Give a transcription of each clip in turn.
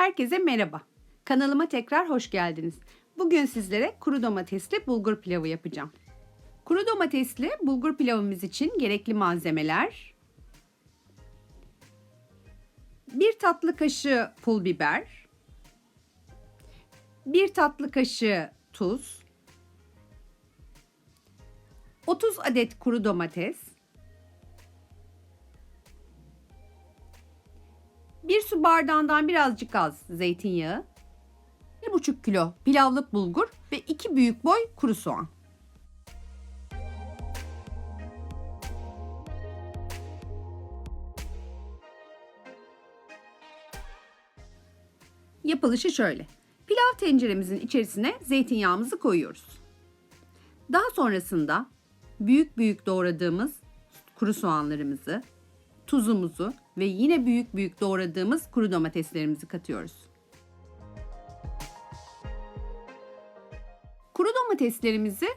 Herkese merhaba. Kanalıma tekrar hoş geldiniz. Bugün sizlere kuru domatesli bulgur pilavı yapacağım. Kuru domatesli bulgur pilavımız için gerekli malzemeler 1 tatlı kaşığı pul biber 1 tatlı kaşığı tuz 30 adet kuru domates 1 su bardağından birazcık az zeytinyağı, 1,5 kilo pilavlık bulgur ve 2 büyük boy kuru soğan. Yapılışı şöyle. Pilav tenceremizin içerisine zeytinyağımızı koyuyoruz. Daha sonrasında büyük büyük doğradığımız kuru soğanlarımızı, tuzumuzu ve yine büyük büyük doğradığımız kuru domateslerimizi katıyoruz. Kuru domateslerimizi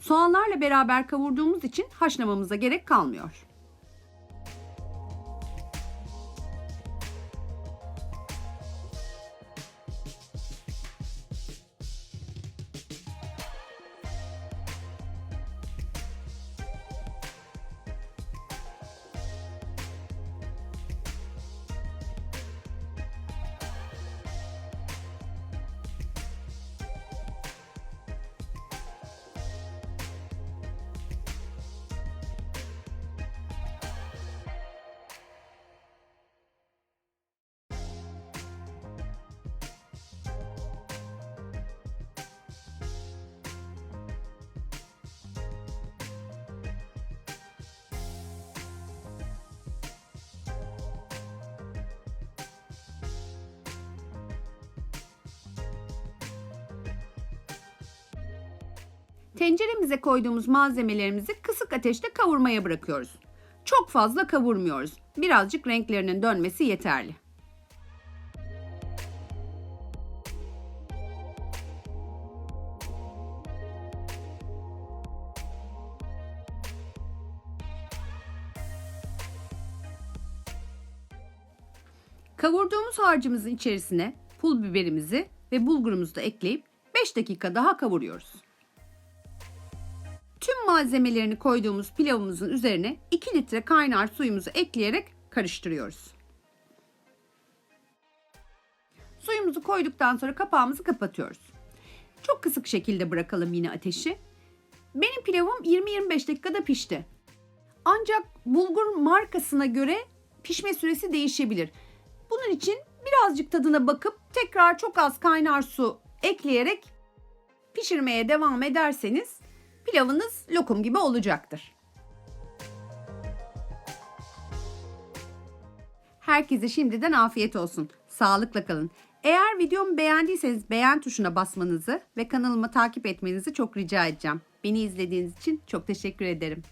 soğanlarla beraber kavurduğumuz için haşlamamıza gerek kalmıyor. Tenceremize koyduğumuz malzemelerimizi kısık ateşte kavurmaya bırakıyoruz. Çok fazla kavurmuyoruz. Birazcık renklerinin dönmesi yeterli. Kavurduğumuz harcımızın içerisine pul biberimizi ve bulgurumuzu da ekleyip 5 dakika daha kavuruyoruz. Tüm malzemelerini koyduğumuz pilavımızın üzerine 2 litre kaynar suyumuzu ekleyerek karıştırıyoruz. Suyumuzu koyduktan sonra kapağımızı kapatıyoruz. Çok kısık şekilde bırakalım yine ateşi. Benim pilavım 20-25 dakikada pişti. Ancak bulgur markasına göre pişme süresi değişebilir. Bunun için birazcık tadına bakıp tekrar çok az kaynar su ekleyerek pişirmeye devam ederseniz pilavınız lokum gibi olacaktır. Herkese şimdiden afiyet olsun. Sağlıkla kalın. Eğer videomu beğendiyseniz beğen tuşuna basmanızı ve kanalımı takip etmenizi çok rica edeceğim. Beni izlediğiniz için çok teşekkür ederim.